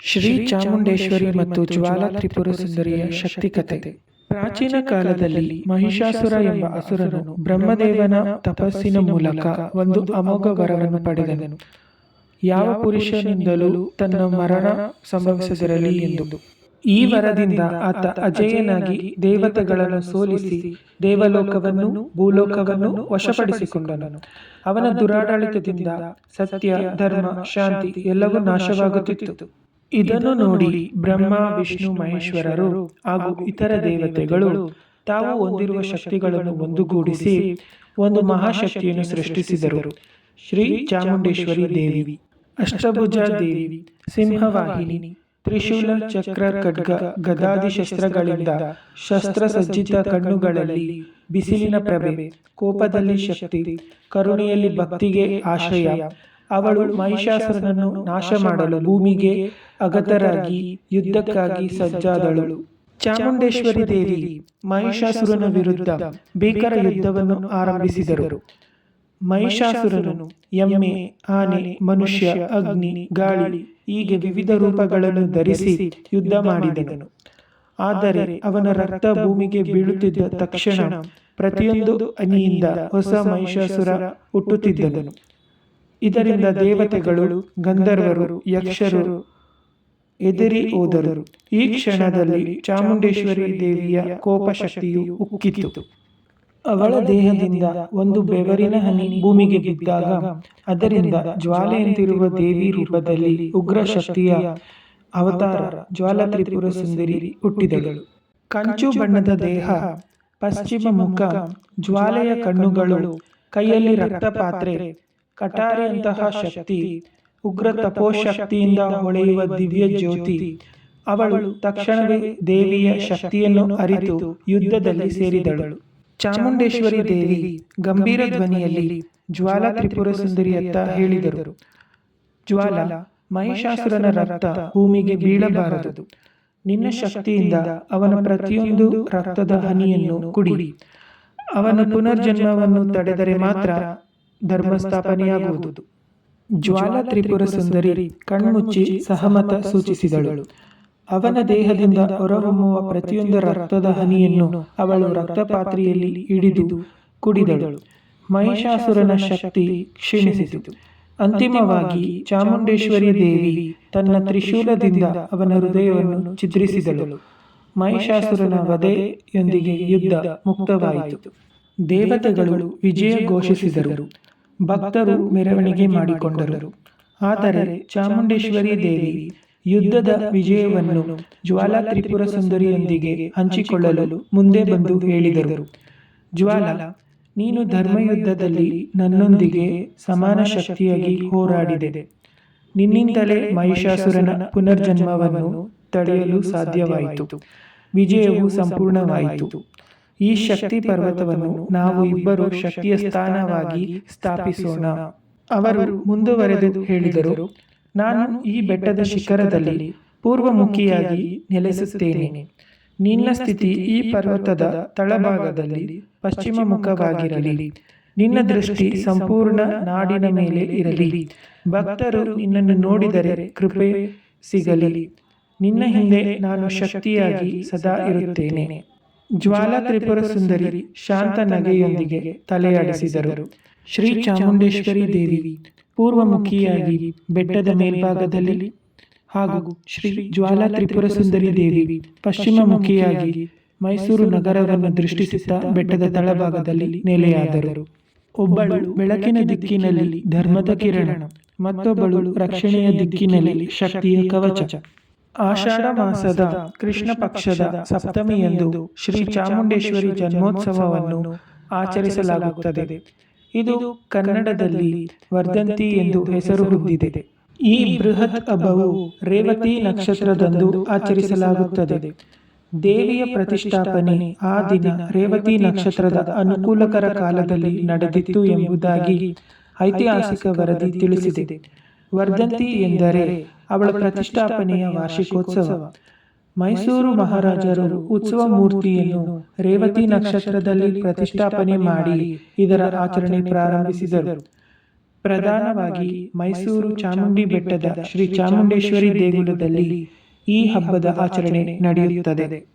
ಶ್ರೀ ಚಾಮುಂಡೇಶ್ವರಿ ಮತ್ತು ಜ್ವಾಲಾ ತ್ರಿಪುರ ಸುಂದರಿಯ ಶಕ್ತಿ ಕಥೆ ಪ್ರಾಚೀನ ಕಾಲದಲ್ಲಿ ಮಹಿಷಾಸುರ ಎಂಬ ಅಸುರನು ಬ್ರಹ್ಮದೇವನ ತಪಸ್ಸಿನ ಮೂಲಕ ಒಂದು ಅಮೋಘ ವರವನ್ನು ಪಡೆದನು. ಯಾವ ಪುರುಷನಿಂದಲೂ ತನ್ನ ಮರಣ ಸಂಭವಿಸದಿರಲಿ ಎಂದು. ಈ ವರದಿಂದ ಆತ ಅಜೇಯನಾಗಿ ದೇವತೆಗಳನ್ನು ಸೋಲಿಸಿ ದೇವಲೋಕವನ್ನು ಭೂಲೋಕವನ್ನು ವಶಪಡಿಸಿಕೊಂಡನು. ಅವನ ದುರಾಡಳಿತದಿಂದ ಸತ್ಯ ಧರ್ಮ ಶಾಂತಿ ಎಲ್ಲವೂ ನಾಶವಾಗುತ್ತಿತ್ತು. ಇದನ್ನು ನೋಡಿ ಬ್ರಹ್ಮ ವಿಷ್ಣು ಮಹೇಶ್ವರರು ಹಾಗೂ ಇತರ ದೇವತೆಗಳು ತಾವು ಹೊಂದಿರುವ ಶಕ್ತಿಗಳನ್ನು ಒಂದುಗೂಡಿಸಿ ಒಂದು ಮಹಾಶಕ್ತಿಯನ್ನು ಸೃಷ್ಟಿಸಿದರು. ಶ್ರೀ ಚಾಮುಂಡೇಶ್ವರಿ ದೇವಿ. ಅಷ್ಟಭುಜ ದೇವಿ. ಸಿಂಹವಾಹಿನಿ. ತ್ರಿಶೂಲ ಚಕ್ರ ಖಡ್ಗ ಗದಾದಿ ಶಸ್ತ್ರಗಳಿಂದ ಶಸ್ತ್ರಸಜ್ಜಿತ ಕಣ್ಣುಗಳಲ್ಲಿ ಬಿಸಿಲಿನ ಪ್ರಭೆ ಕೋಪದಲ್ಲಿ ಶಕ್ತಿ ಕರುಣೆಯಲ್ಲಿ ಭಕ್ತಿಗೆ ಆಶ್ರಯ ಅವಳು ಮಹಿಷಾಸುರನನ್ನು ನಾಶ ಮಾಡಲು ಭೂಮಿಗೆ ಅಗತರಾಗಿ ಯುದ್ಧಕ್ಕಾಗಿ ಸಜ್ಜಾದಳು. ಚಾಮುಂಡೇಶ್ವರಿ ದೇವಿ ಮಹಿಷಾಸುರನ ವಿರುದ್ಧ ಭೀಕರ ಯುದ್ಧವನ್ನು ಆರಂಭಿಸಿದರು. ಮಹಿಷಾಸುರನು ಎಮ್ಮೆ ಆನೆ ಮನುಷ್ಯ ಅಗ್ನಿ ಗಾಳಿ ಹೀಗೆ ವಿವಿಧ ರೂಪಗಳನ್ನು ಧರಿಸಿ ಯುದ್ಧ ಮಾಡಿದನು. ಆದರೆ ಅವನ ರಕ್ತ ಭೂಮಿಗೆ ಬೀಳುತ್ತಿದ್ದ ತಕ್ಷಣ ಪ್ರತಿಯೊಂದು ಅನಿಯಿಂದ ಹೊಸ ಮಹಿಷಾಸುರ ಹುಟ್ಟುತ್ತಿದ್ದನು. ಇದರಿಂದ ದೇವತೆಗಳು, ಗಂಧರ್ವರು, ಯಕ್ಷರು ಎದುರಿ ಹೋದರು. ಈ ಕ್ಷಣದಲ್ಲಿ ಚಾಮುಂಡೇಶ್ವರಿ ದೇವಿಯ ಕೋಪಶಕ್ತಿಯು ಉಕ್ಕಿತು. ಅವಳ ದೇಹದಿಂದ ಒಂದು ಬೆವರಿನ ಹನಿ ಭೂಮಿಗೆ ಬಿದ್ದಾಗ ಅದರಿಂದ ಜ್ವಾಲೆಯಂತಿರುವ ದೇವಿ ರೂಪದಲ್ಲಿ ಉಗ್ರ ಶಕ್ತಿಯ ಅವತಾರ ಜ್ವಾಲ ತ್ರಿಪುರ ಸುಂದರಿ ಹುಟ್ಟಿದಳು. ಕಂಚು ಬಣ್ಣದ ದೇಹ, ಪಶ್ಚಿಮ ಮುಖ, ಜ್ವಾಲೆಯ ಕಣ್ಣುಗಳು, ಕೈಯಲ್ಲಿ ರಕ್ತಪಾತ್ರೆ ಕಟಾರಿಯಂತಹ ಶಕ್ತಿ ಉಗ್ರ ತಪೋಶಕ್ತಿಯಿಂದ ಹೊಳೆಯುವ ದಿವ್ಯ ಜ್ಯೋತಿ. ಅವಳು ತಕ್ಷಣವೇ ದೇವಿಯ ಶಕ್ತಿಯನ್ನು ಅರಿತು ಯುದ್ಧದಲ್ಲಿ ಸೇರಿದಳು. ಚಾಮುಂಡೇಶ್ವರಿ ದೇವಿ ಗಂಭೀರ ಧ್ವನಿಯಲ್ಲಿ ಜ್ವಾಲ ತ್ರಿಪುರ ಸುಂದರಿಯತ್ತ ಹೇಳಿದರು. ಜ್ವಾಲ ಮಹಿಷಾಸುರನ ರಕ್ತ ಭೂಮಿಗೆ ಬೀಳಬಾರದು. ನಿನ್ನ ಶಕ್ತಿಯಿಂದ ಅವನ ಪ್ರತಿಯೊಂದು ರಕ್ತದ ಹನಿಯನ್ನು ಕುಡಿ. ಅವನ ಪುನರ್ಜನ್ಮವನ್ನು ತಡೆದರೆ ಮಾತ್ರ ಧರ್ಮ ಜ್ವಾಲಾ ಜ್ವಾಲ ತ್ರಿಪುರ ಸುಂದರಿ ಕಣ್ಮುಚ್ಚಿ ಸಹಮತ ಸೂಚಿಸಿದಳು. ಅವನ ದೇಹದಿಂದ ಹೊರಹೊಮ್ಮುವ ಪ್ರತಿಯೊಂದು ರಕ್ತದ ಹನಿಯನ್ನು ಅವಳು ರಕ್ತಪಾತ್ರೆಯಲ್ಲಿ ಹಿಡಿದು ಕುಡಿದಳು. ಮಹಿಷಾಸುರನ ಶಕ್ತಿ ಕ್ಷೀಣಿಸಿತು. ಅಂತಿಮವಾಗಿ ಚಾಮುಂಡೇಶ್ವರಿ ದೇವಿ ತನ್ನ ತ್ರಿಶೂಲದಿಂದ ಅವನ ಹೃದಯವನ್ನು ಚಿತ್ರಿಸಿದಳು ಮಹಿಷಾಸುರನ ವಧೆಯೊಂದಿಗೆ ಯುದ್ಧ ಮುಕ್ತವಾಯಿತು. ದೇವತೆಗಳು ವಿಜಯ ಘೋಷಿಸಿದರು. ಭಕ್ತರು ಮೆರವಣಿಗೆ ಮಾಡಿಕೊಂಡರು. ಆದರೆ ಚಾಮುಂಡೇಶ್ವರಿ ದೇವಿ ಯುದ್ಧದ ವಿಜಯವನ್ನು ಜ್ವಾಲಾ ತ್ರಿಪುರ ಸುಂದರಿಯೊಂದಿಗೆ ಹಂಚಿಕೊಳ್ಳಲು ಮುಂದೆ ಬಂದು ಹೇಳಿದರು. ಜ್ವಾಲಾ, ನೀನು ಧರ್ಮಯುದ್ಧದಲ್ಲಿ ನನ್ನೊಂದಿಗೆ ಸಮಾನ ಶಕ್ತಿಯಾಗಿ ಹೋರಾಡಿದೆ. ನಿನ್ನಿಂದಲೇ ಮಹಿಷಾಸುರನ ಪುನರ್ಜನ್ಮವನ್ನು ತಡೆಯಲು ಸಾಧ್ಯವಾಯಿತು. ವಿಜಯವು ಸಂಪೂರ್ಣವಾಯಿತು. ಈ ಶಕ್ತಿ ಪರ್ವತವನ್ನು ನಾವು ಇಬ್ಬರು ಶಕ್ತಿಯ ಸ್ಥಾನವಾಗಿ ಸ್ಥಾಪಿಸೋಣ. ಅವರು ಮುಂದುವರೆದು ಹೇಳಿದರು, ನಾನು ಈ ಬೆಟ್ಟದ ಶಿಖರದಲ್ಲಿ ಪೂರ್ವಮುಖಿಯಾಗಿ ನೆಲೆಸುತ್ತೇನೆ. ನಿನ್ನ ಸ್ಥಿತಿ ಈ ಪರ್ವತದ ತಳಭಾಗದಲ್ಲಿ ಪಶ್ಚಿಮ ಮುಖವಾಗಿರಲಿ ನಿನ್ನ ದೃಷ್ಟಿ ಸಂಪೂರ್ಣ ನಾಡಿನ ಮೇಲೆ ಇರಲಿ. ಭಕ್ತರು ನಿನ್ನನ್ನು ನೋಡಿದರೆ ಕೃಪೆ ಸಿಗಲಿ. ನಿನ್ನ ಹಿಂದೆ ನಾನು ಶಕ್ತಿಯಾಗಿ ಸದಾ ಇರುತ್ತೇನೆ. ಜ್ವಾಲ ತ್ರಿಪುರ ಸುಂದರಿ ಶಾಂತ ನಗೆಯೊಂದಿಗೆ ತಲೆಯಾಡಿಸಿದರು. ಶ್ರೀ ಚಾಮುಂಡೇಶ್ವರಿ ದೇವಿ ಪೂರ್ವಮುಖಿಯಾಗಿ ಬೆಟ್ಟದ ಮೇಲ್ಭಾಗದಲ್ಲಿ ಹಾಗೂ ಶ್ರೀ ಜ್ವಾಲಾ ತ್ರಿಪುರ ಸುಂದರಿ ದೇವಿ ಪಶ್ಚಿಮ ಮುಖಿಯಾಗಿ ಮೈಸೂರು ನಗರವನ್ನು ದೃಷ್ಟಿಸುತ್ತಾ ಬೆಟ್ಟದ ತಳಭಾಗದಲ್ಲಿ ನೆಲೆಯಾದರು. ಒಬ್ಬಳು ಬೆಳಕಿನ ದಿಕ್ಕಿನಲ್ಲಿ ಧರ್ಮದ ಕಿರಣ. ಮತ್ತೊಬ್ಬಳು ರಕ್ಷಣೆಯ ದಿಕ್ಕಿನಲ್ಲಿ ಶಕ್ತಿಯ ಕವಚ. ಆಷಾಢ ಮಾಸದ ಕೃಷ್ಣ ಪಕ್ಷದ ಸಪ್ತಮಿಯಂದು ಶ್ರೀ ಚಾಮುಂಡೇಶ್ವರಿ ಜನ್ಮೋತ್ಸವವನ್ನು ಆಚರಿಸಲಾಗುತ್ತದೆ. ಇದು ಕನ್ನಡದಲ್ಲಿ ವರ್ಧಂತಿ ಎಂದು ಹೆಸರು ಹೊಂದಿದೆ ಈ ಬೃಹತ್ ಹಬ್ಬವು ರೇವತಿ ನಕ್ಷತ್ರದಂದು ಆಚರಿಸಲಾಗುತ್ತದೆ. ದೇವಿಯ ಪ್ರತಿಷ್ಠಾಪನೆ ಆ ದಿನ ರೇವತಿ ನಕ್ಷತ್ರದ ಅನುಕೂಲಕರ ಕಾಲದಲ್ಲಿ ನಡೆದಿತ್ತು ಎಂಬುದಾಗಿ ಐತಿಹಾಸಿಕ ವರದಿ ತಿಳಿಸಿದೆ. ವರ್ಧಂತಿ ಎಂದರೆ ಅವಳ ಪ್ರತಿಷ್ಠಾಪನೆಯ ವಾರ್ಷಿಕೋತ್ಸವ. ಮೈಸೂರು ಮಹಾರಾಜರು ಉತ್ಸವ ಮೂರ್ತಿಯನ್ನು ರೇವತಿ ನಕ್ಷತ್ರದಲ್ಲಿ ಪ್ರತಿಷ್ಠಾಪನೆ ಮಾಡಿ ಇದರ ಆಚರಣೆ ಪ್ರಾರಂಭಿಸಿದರು. ಪ್ರಧಾನವಾಗಿ ಮೈಸೂರು ಚಾಮುಂಡಿ ಬೆಟ್ಟದ ಶ್ರೀ ಚಾಮುಂಡೇಶ್ವರಿ ದೇಗುಲದಲ್ಲಿ ಈ ಹಬ್ಬದ ಆಚರಣೆ ನಡೆಯುತ್ತದೆ.